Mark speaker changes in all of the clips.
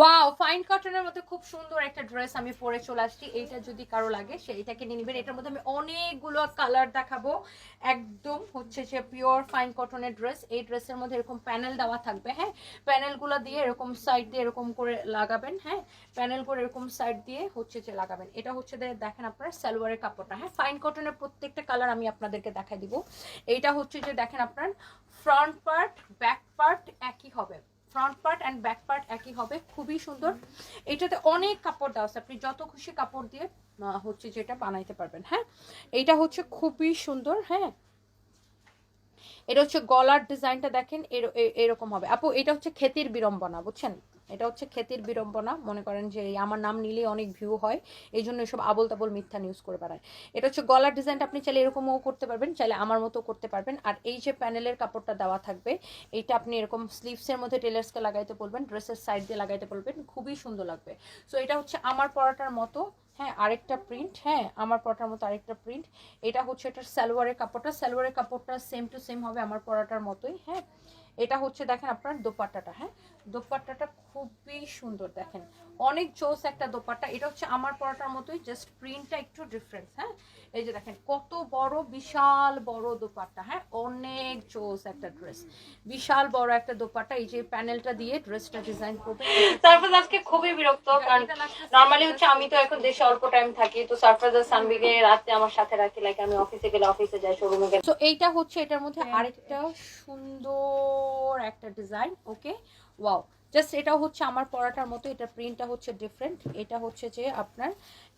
Speaker 1: Wow fine কটনের মধ্যে খুব সুন্দর একটা ড্রেস আমি পরে চলে আসছি। এইটা যদি কারও লাগে, সেইটাকে নিয়ে নেবেন। এটার মধ্যে আমি অনেকগুলো কালার দেখাবো। একদম হচ্ছে যে পিওর ফাইন কটনের ড্রেস এই ড্রেসের মধ্যে এরকম প্যানেল দেওয়া থাকবে হ্যাঁ? প্যানেলগুলো দিয়ে এরকম সাইড দিয়ে এরকম করে লাগাবেন হ্যাঁ? প্যানেল করে এরকম সাইড দিয়ে হচ্ছে যে লাগাবেন। এটা হচ্ছে দেখেন আপনার, সালোয়ারের কাপড়টা হ্যাঁ? ফাইন কটনের প্রত্যেকটা কালার আমি আপনাদেরকে দেখাই দিব। এইটা হচ্ছে যে দেখেন আপনার ফ্রন্ট পার্ট ব্যাক পার্ট একই হবে। Front part and back part একই হবে, খুবই সুন্দর। এটাতে অনেক কাপড় দেওয়া আছে, আপনি যত খুশি কাপড় দিয়ে হচ্ছে যেটা বানাইতে পারবেন হ্যাঁ? এটা হচ্ছে খুবই সুন্দর হ্যাঁ? এটা হচ্ছে গলার ডিজাইনটা দেখেন, এর- এরকম হবে। আপু, এটা হচ্ছে ক্ষেতির বিড়ম্বনা, বুঝছেন? এটা হচ্ছে ক্ষেতির বিড়ম্বনা। মনে করেন যে আমার নাম নিলে অনেক ভিউ হয় এই জন্য এসব আবল তাবল মিথ্যা নিউজ করে বেড়ায়। এটা হচ্ছে গলার ডিজাইনটা আপনি চাইলে এরকমও করতে পারবেন, চাইলে আমার মতো করতে পারবেন। আর এই যে প্যানেলের কাপড়টা দেওয়া থাকবে, এইটা আপনি এরকম স্লিভসের মধ্যে টেলার্সকে লাগাইতে বলবেন ড্রেসের সাইড দিয়ে লাগাইতে বলবেন, খুবই সুন্দর লাগবে। সো এটা হচ্ছে আমার পরাটার মতো হ্যাঁ আরেকটা প্রিন্ট হ্যাঁ আমার পরাটার মতো আরেকটা প্রিন্ট এটা হচ্ছে এটার সালোয়ারের কাপড়টা সালোয়ারের কাপড়টা সেম টু সেম হবে আমার পরাটার মতোই হ্যাঁ। এটা হচ্ছে দেখেন আপনার দোপাট্টাটা হ্যাঁ। দোপাট্টাটা খুবই সুন্দর দেখেন। অনেক জোস একটা দোপাট্টা। এটা হচ্ছে আমার পরাটার মতোই জাস্ট প্রিন্টটা একটু ডিফারেন্স হ্যাঁ? এই যে দেখেন কত বড় বিশাল বড় দোপাট্টা হ্যাঁ? অনেক জোস একটা ড্রেস বিশাল বড় একটা দোপাট্টা এই যে প্যানেলটা দিয়ে ড্রেসটা ডিজাইন করবে। সারফাজ আজকে খুবই বিরক্ত কারণ নর্মালি হচ্ছে আমি তো এখন দেশে অল্প টাইম থাকি তো সারফাজ আর সানবিকে রাতে আমার সাথে রাখি লাইক আমি অফিসে গেলে অফিসে যাই শোরুমে গেলে। তো এইটা হচ্ছে এটার মধ্যে আরেকটা সুন্দর একটা ডিজাইন ওকে ওয়াও জাস্ট এটা হচ্ছে আমার পড়াটার মতো এটা প্রিন্টটা হচ্ছে ডিফারেন্ট এটা হচ্ছে যে আপনার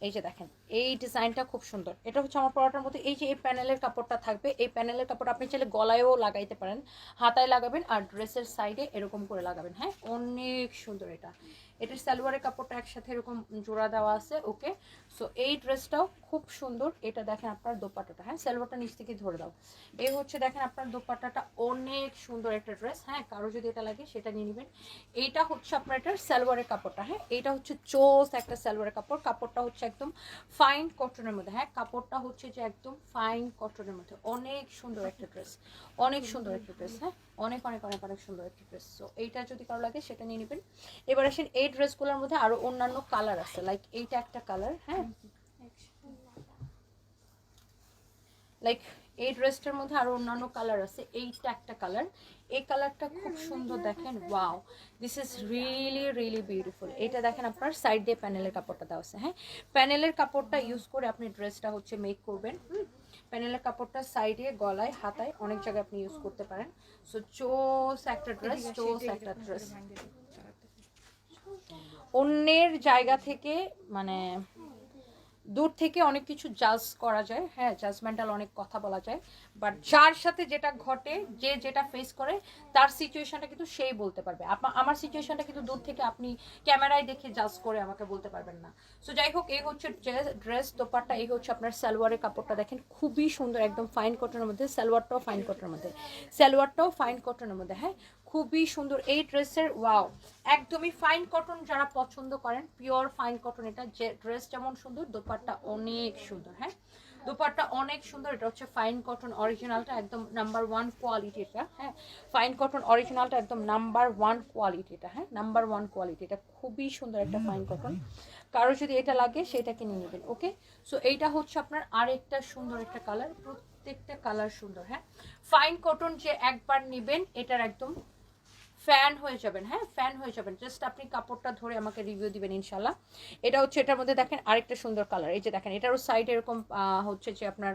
Speaker 1: এই যে দেখেন, এই ডিজাইনটা খুব সুন্দর। এটা হচ্ছে আমার পরাটার মতো এই যে এই প্যানেলের কাপড়টা থাকবে, এই প্যানেলের কাপড় আপনি চাইলে গলায়ও লাগাইতে পারেন। হাতায় লাগাবেন আর ড্রেসের সাইডে এরকম করে লাগাবেন। হ্যাঁ অনেক সুন্দর এটা। এটার সালোয়ারের কাপড়টা একসাথে এরকম জোড়া দেওয়া আছে, ওকে? সো এই ড্রেসটাও খুব সুন্দর। এটা দেখেন আপনার দোপাট্টাটা। হ্যাঁ সালোয়ারটা নিচ থেকে ধরে দাও। এই হচ্ছে দেখেন আপনার দোপাট্টাটা। অনেক সুন্দর একটা ড্রেস। হ্যাঁ কারও যদি এটা লাগে সেটা নিয়ে নেবেন। এইটা হচ্ছে আপনার এটার সালোয়ারের কাপড়টা। হ্যাঁ এইটা হচ্ছে চোস একটা সালোয়ারের কাপড়। কাপড়টা হচ্ছে একদম ফাইন কটনের মধ্যে। হ্যাঁ কাপড়টা হচ্ছে যে একদম ফাইন কটনের মধ্যে। অনেক সুন্দর একটা ড্রেস অনেক সুন্দর একটা ড্রেস হ্যাঁ? অনেক অনেক অনেক অনেক সুন্দর একটা ড্রেস তো এইটা যদি কারও লাগে, সেটা নিয়ে নেবেন। এবার আসেন এই ড্রেসগুলোর মধ্যে আরও অন্যান্য কালার আছে। লাইক এইটা একটা কালার হ্যাঁ? লাইক এই ড্রেসটার মধ্যে আরও অন্যান্য কালার আছে। এইটা একটা কালার। এই কালারটা খুব সুন্দর দেখেন। Wow! This is really really beautiful এটা দেখেন আপনার সাইড দিয়ে প্যানেলের কাপড়টা দেওয়া আছে হ্যাঁ? প্যানেলের কাপড়টা ইউজ করে আপনি ড্রেসটা হচ্ছে মেক করবেন। প্যানেলের কাপড়টা সাইডে গলায় হাতায় অনেক জায়গায় আপনি ইউজ করতে পারেন। সো চোস একটা ড্রেস চোস একটা ড্রেস অন্যের জায়গা থেকে মানে দূর থেকে অনেক কিছু জাজ করা যায়। হ্যাঁ জাজমেন্টাল অনেক কথা বলা যায়। বাট যার সাথে যেটা ঘটে, যে যেটা ফেস করে, তার সিচুয়েশনটা কিন্তু সেই বলতে পারবে। আমার সিচুয়েশনটা কিন্তু দূর থেকে আপনি ক্যামেরায় দেখে জাজ করে আমাকে বলতে পারবেন না। সো যাই হোক এই হচ্ছে ড্রেস দোপাট্টা এই হচ্ছে আপনার সালোয়ারের কাপড়টা দেখেন। খুবই সুন্দর, একদম ফাইন কটনের মধ্যে, সালোয়ারটাও ফাইন কটনের মধ্যে। সালোয়ারটাও ফাইন কটনের মধ্যে হ্যাঁ? খুবই সুন্দর। এই ড্রেসের, ওয়াও, একদমই ফাইন কটন যারা পছন্দ করেন পিওর ফাইন কটন এটা, যে ড্রেস যেমন সুন্দর, দোপাট্টা অনেক সুন্দর হ্যাঁ? দোপাট্টা অনেক সুন্দর, এটা হচ্ছে ফাইন কটন অরিজিনালটা একদম নাম্বার ওয়ান কোয়ালিটি এটা হ্যাঁ? ফাইন কটন অরিজিনালটা একদম নাম্বার ওয়ান কোয়ালিটি এটা হ্যাঁ? নাম্বার ওয়ান কোয়ালিটি এটা, খুবই সুন্দর একটা ফাইন কটন কারও যদি এটা লাগে সেটাকে নিয়ে নেবেন ওকে সো এইটা হচ্ছে আপনার আরেকটা সুন্দর একটা কালার প্রত্যেকটা কালার সুন্দর হ্যাঁ? ফাইন কটন যে একবার নেবেন, এটার একদম ফ্যান হয়ে যাবেন হ্যাঁ? ফ্যান হয়ে যাবেন। জাস্ট আপনি কাপড়টা ধরে আমাকে রিভিউ দিবেন ইনশাল্লাহ। এটা হচ্ছে এটার মধ্যে দেখেন আরেকটা সুন্দর কালার এই যে দেখেন এটারও সাইড এরকম আহ, হচ্ছে যে আপনার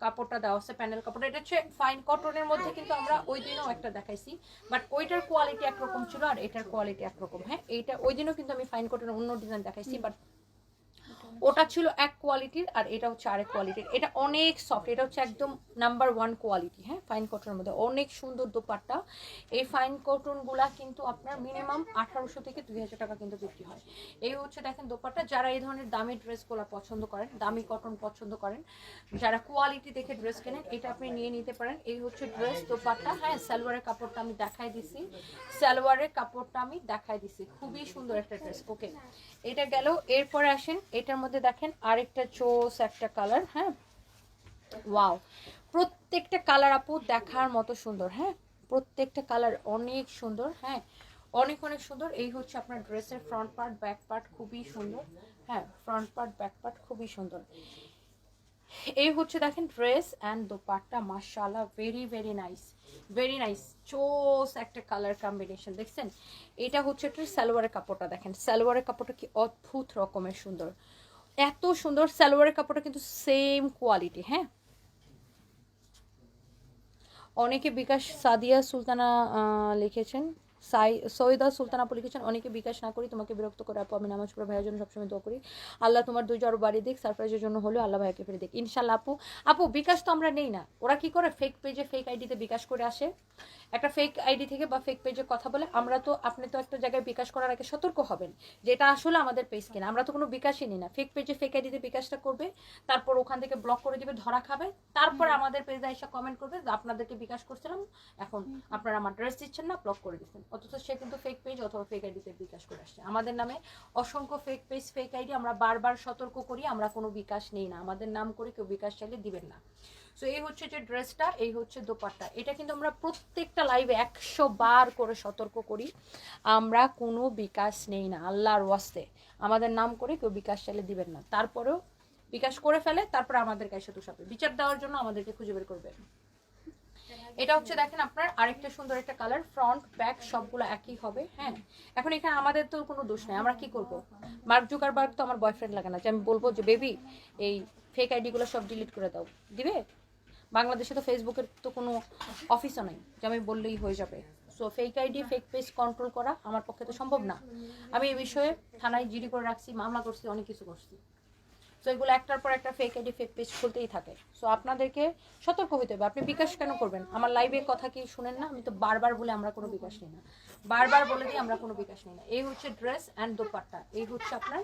Speaker 1: কাপড়টা দেওয়া আছে প্যানেল কাপড়। এটা হচ্ছে ফাইন কটনের মধ্যে কিন্তু আমরা ওই দিনও একটা দেখাইছি। বাট ওইটার কোয়ালিটি একরকম ছিল আর এটার কোয়ালিটি একরকম হ্যাঁ? এইটা ওই দিনও কিন্তু আমি ফাইন কটনের অন্য ডিজাইন দেখাইছি বাট ওটা ছিল এক কোয়ালিটির আর এটা হচ্ছে আরেক কোয়ালিটির এটা অনেক সফট এটা হচ্ছে একদম নাম্বার ওয়ান কোয়ালিটি হ্যাঁ ফাইন কটনের মধ্যে। অনেক সুন্দর দোপাট্টা। এই ফাইন কটনগুলা কিন্তু আপনার মিনিমাম আঠারোশো থেকে দুই হাজার টাকা কিন্তু বিক্রি হয়। এই হচ্ছে দেখেন দোপাট্টা। যারা এই ধরনের দামি ড্রেসগুলো পছন্দ করেন, দামি কটন পছন্দ করেন, যারা কোয়ালিটি দেখে ড্রেস কেনেন, এটা আপনি নিয়ে নিতে পারেন। এই হচ্ছে ড্রেস দোপাট্টা। হ্যাঁ সালোয়ারের কাপড়টা আমি দেখাই দিছি। সালোয়ারের কাপড়টা আমি দেখাই দিছি। খুবই সুন্দর একটা ড্রেস ওকে এটা গেল। এরপরে আসেন, এটার মধ্যে দেখেন আরেকটা চোস, একটা কালার হ্যাঁ? ওয়াও। প্রত্যেকটা কালার আপু দেখার মতো সুন্দর হ্যাঁ? প্রত্যেকটা কালার অনেক সুন্দর হ্যাঁ? অনেক অনেক সুন্দর। এই হচ্ছে আপনার ড্রেসের ফ্রন্ট পার্ট ব্যাক পার্ট খুবই সুন্দর হ্যাঁ? ফ্রন্ট পার্ট ব্যাক পার্ট খুবই সুন্দর। এই হচ্ছে দেখেন ড্রেস অ্যান্ড দোপাট্টা, মাশাআল্লাহ very very nice very nice chose একটা কালার কম্বিনেশন দেখছেন? এটা হচ্ছে একটা সালোয়ারের কাপড়টা, দেখেন? সালোয়ারের কাপড়টা কি অদ্ভুত রকমের সুন্দর। এত সুন্দর সালোয়ারের কাপড়টা কিন্তু সেম কোয়ালিটি হ্যাঁ? অনেকে বিকাশ সাদিয়া সুলতানা লিখেছেন সাই সৈয়দা সুলতান আপু লিখেছেন অনেকে বিকাশ না করি তোমাকে বিরক্ত করে আপু আমি নামাজ পড়ে ভাইয়ের জন্য সবসময় দোয়া করি। আল্লাহ তোমার দুই আরও বাড়ি দিক সারপ্রাইজের জন্য হলেও আল্লাহ ভাইকে ফিরে দিক। ইনশাল্লাহ আপু। আপু বিকাশ তো আমরা নেই না। ওরা কি করে? ফেক পেজে ফেক আইডিতে বিকাশ করে আসে। একটা ফেক আইডি থেকে বা ফেক পেজে কথা বলে আমরা তো আপনি তো একটা জায়গায় বিকাশ করার আগে সতর্ক হবেন যে এটা আসলে আমাদের পেজ কিনা। আমরা তো কোনো বিকাশই নিই না। ফেক পেজে ফেক আইডিতে বিকাশটা করবে তারপর ওখান থেকে ব্লক করে দিবে ধরা খাবে। তারপর আমাদের পেজে এসে কমেন্ট করবে যে আপনাদেরকে বিকাশ করছিলাম এখন আপনারা আমার ড্রেস দিচ্ছেন না ব্লক করে দিচ্ছেন। অথচ সে কিন্তু ফেক পেজ অথবা ফেক আইডিতে বিকাশ করে আসছে। আমাদের নামে অসংখ্য ফেক পেজ ফেক আইডি আমরা বারবার সতর্ক করি, আমরা কোনো বিকাশ নেই না। আমাদের নাম করে কেউ বিকাশ চাইলে দিবেন না। সো এই হচ্ছে যে ড্রেসটা, এই হচ্ছে দোপাট্টা। এটা কিন্তু আমরা প্রত্যেকটা লাইভে একশো বার করে সতর্ক করি, আমরা কোনো বিকাশ নেই না, আল্লাহর ওয়াস্তে। আমাদের নাম করে কেউ বিকাশ চাইলে দিবেন না। তারপরেও বিকাশ করে ফেলে, তারপরে আমাদেরকে এসে তুষাবে বিচার দেওয়ার জন্য আমাদেরকে খুঁজে বের করবে। এটা হচ্ছে দেখেন আপনার আরেকটা সুন্দর একটা কালার ফ্রন্ট ব্যাক সবগুলো একই হবে হ্যাঁ? এখন এখানে আমাদের তো কোনো দোষ নেই, আমরা কি করব? মার্ক জুকারবার্গ তো আমার বয়ফ্রেন্ড লাগে না, যে আমি বলব যে বেবি এই ফেক আইডিগুলো সব ডিলিট করে দাও। দিবে? বাংলাদেশে তো ফেসবুকের তো কোনো অফিসও নেই, যে আমি বললেই হয়ে যাবে। So fake ID fake page control করা আমার পক্ষে তো সম্ভব না। আমি এই বিষয়ে থানায় জিডি করে রাখছি, মামলা করছি, অনেক কিছু করছি। সো এগুলো একটার পর একটা ফেক আইডি ফেক পেজ খুলতেই থাকে। সো আপনাদেরকে সতর্ক হতে হবে। আপনি বিকাশ কেন করবেন? আমার লাইভে কথা কি শুনেন না? আমি তো বারবার বলে আমরা কোনো বিকাশ নিই না। বারবার বলে দিই আমরা কোনো বিকাশ নিই না। এই হচ্ছে ড্রেস অ্যান্ড দোপাট্টা। এই হচ্ছে আপনার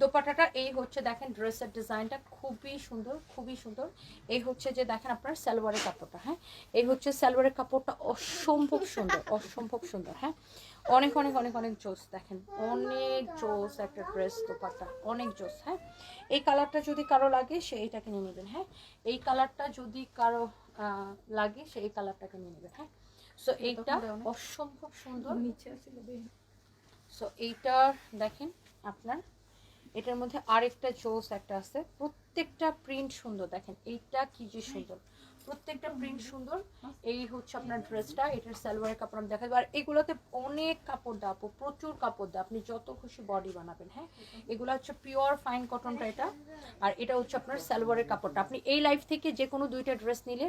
Speaker 1: দোপাট্টাটা এই হচ্ছে দেখেন ড্রেসের ডিজাইনটা খুবই সুন্দর খুবই সুন্দর। এই হচ্ছে যে দেখেন আপনার সালোয়ারের কাপড়টা হ্যাঁ? এই হচ্ছে সালোয়ারের কাপড়টা অসম্ভব সুন্দর অসম্ভব সুন্দর হ্যাঁ? অনেক অনেক অনেক অনেক জোস দেখেন অনেক জোস একটা ড্রেস দোপাট্টা অনেক জোস হ্যাঁ? এই কালারটা যদি কারও লাগে সে এইটাকে নিয়ে নেবেন হ্যাঁ? এই কালারটা যদি কারও লাগে সে এই কালারটাকে নিয়ে নেবেন হ্যাঁ? সো এইটা অসম্ভব সুন্দর। নিচে সো এইটার দেখেন আপনার এটার মধ্যে আরেকটা জোস একটা আছে। প্রত্যেকটা প্রিন্ট সুন্দর, দেখেন, এইটা কি যে সুন্দর। প্রত্যেকটা প্রিন্ট সুন্দর। এই হচ্ছে আপনার ড্রেসটা এটার সালোয়ারের কাপড় আমি দেখাবো। আর এগুলোতে অনেক কাপড় দেওয়া প্রচুর কাপড় দেওয়া আপনি যত খুশি বডি বানাবেন হ্যাঁ? এগুলো হচ্ছে পিওর ফাইন কটনটা এটা। আর এটা হচ্ছে আপনার সালোয়ারের কাপড়টা। আপনি এই লাইফ থেকে যে কোনো দুইটা ড্রেস নিলে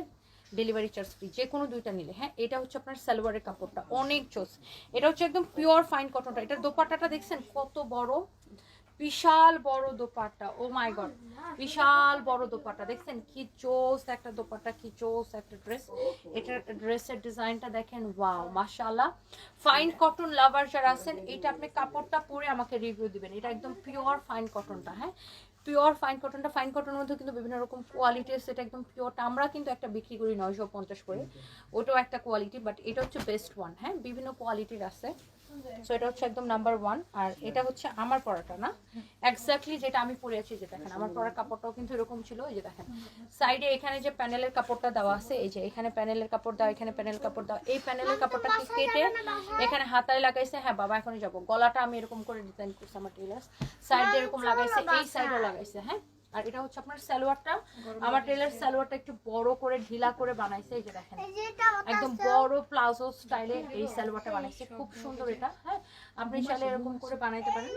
Speaker 1: ডেলিভারি চার্জ ফ্রি যে কোনো দুইটা নিলে হ্যাঁ? এটা হচ্ছে আপনার সালোয়ারের কাপড়টা। অনেক জোস। এটা হচ্ছে একদম পিওর ফাইন কটনটা এটার দোপাট্টাটা দেখছেন কত বড়? বিশাল বড় দোপাট্টা ও মাই গড বিশাল বড় দোপাট্টা। দেখছেন কি চোস একটা দোপাট্টা কি চোস একটা ড্রেস এটার ড্রেসের ডিজাইনটা দেখেন ওয়াও মাশাআল্লাহ। ফাইন কটন লাভার যারা আছেন এটা আপনি কাপড়টা পরে আমাকে রিভিউ দিবেন। এটা একদম পিওর ফাইন কটনটা হ্যাঁ? পিওর ফাইন কটনটা ফাইন কটনের মধ্যে কিন্তু বিভিন্ন রকম কোয়ালিটি আছে এটা একদম পিওরটা আমরা কিন্তু একটা বিক্রি করি নয়শো পঞ্চাশ করে। ওটাও একটা কোয়ালিটি বাট এটা হচ্ছে বেস্ট ওয়ান হ্যাঁ? বিভিন্ন কোয়ালিটির আছে। সো এটা হচ্ছে একদম নাম্বার ওয়ান আর এটা হচ্ছে আমার পরাটা, না? এক্স্যাক্টলি যেটা আমি পরেছি, যে দেখেন, আমার পরার কাপড়টাও কিন্তু এরকম ছিল, এই যে দেখেন। সাইডে এখানে যে প্যানেলের কাপড়টা দেওয়া আছে, এই যে এখানে প্যানেলের কাপড় দেওয়া এখানে প্যানেল কাপড় দেওয়া এই প্যানেলের কাপড়টা কেটে এখানে হাতায় লাগাইছে হ্যাঁ বাবা, এখনই যাব। গলাটা আমি এরকম করে ডিজাইন করছি আমার টেলার্স সাইডে এরকম লাগাইছে, এই সাইডে লাগাইছে হ্যাঁ? আর এটা হচ্ছে আপনার সালোয়ারটা। আমার টেলার সালোয়ারটা একটু বড় করে ঢিলা করে বানাইছে এই যে দেখেন। একদম বড় প্লাজো স্টাইলে এই সালোয়ারটা বানাইছে। খুব সুন্দর এটা হ্যাঁ? আপনি চাইলে এরকম করে বানাইতে পারেন।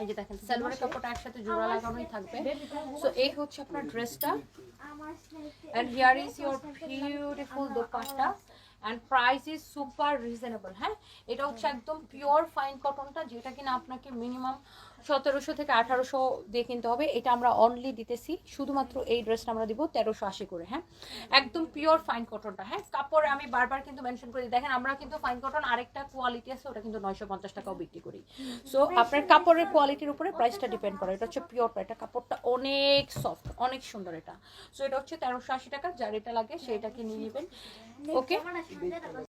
Speaker 1: এই যে দেখেন সালোয়ারের কাপড়টা একসাথে জোড়া লাগানোই থাকবে। সো এই হচ্ছে আপনার ড্রেসটা and here is your beautiful dupatta and price is super reasonable হ্যাঁ? এটা হচ্ছে একদম পিওর ফাইন কটনটা যেটা কিনা আপনাকে মিনিমাম সতেরোশো থেকে আঠারোশো দিয়ে কিনতে হবে। এটা আমরা অনলি দিতেছি। শুধুমাত্র এই ড্রেসটা আমরা দিব তেরোশো আশি করে হ্যাঁ? একদম পিওর ফাইন কটনটা হ্যাঁ? কাপড় আমি বারবার কিন্তু মেনশন করি। দেখেন, আমরা কিন্তু ফাইন কটন আরেকটা কোয়ালিটি আছে, ওটা কিন্তু নয়শো পঞ্চাশ টাকাও বিক্রি করি। সো আপনার কাপড়ের কোয়ালিটির উপরে প্রাইসটা ডিপেন্ড করে। এটা হচ্ছে পিওরটা এটা কাপড়টা অনেক সফট অনেক সুন্দর এটা। সো এটা হচ্ছে তেরোশো আশি টাকা, যার এটা লাগে সেটাকে নিয়ে নেবেন। ওকে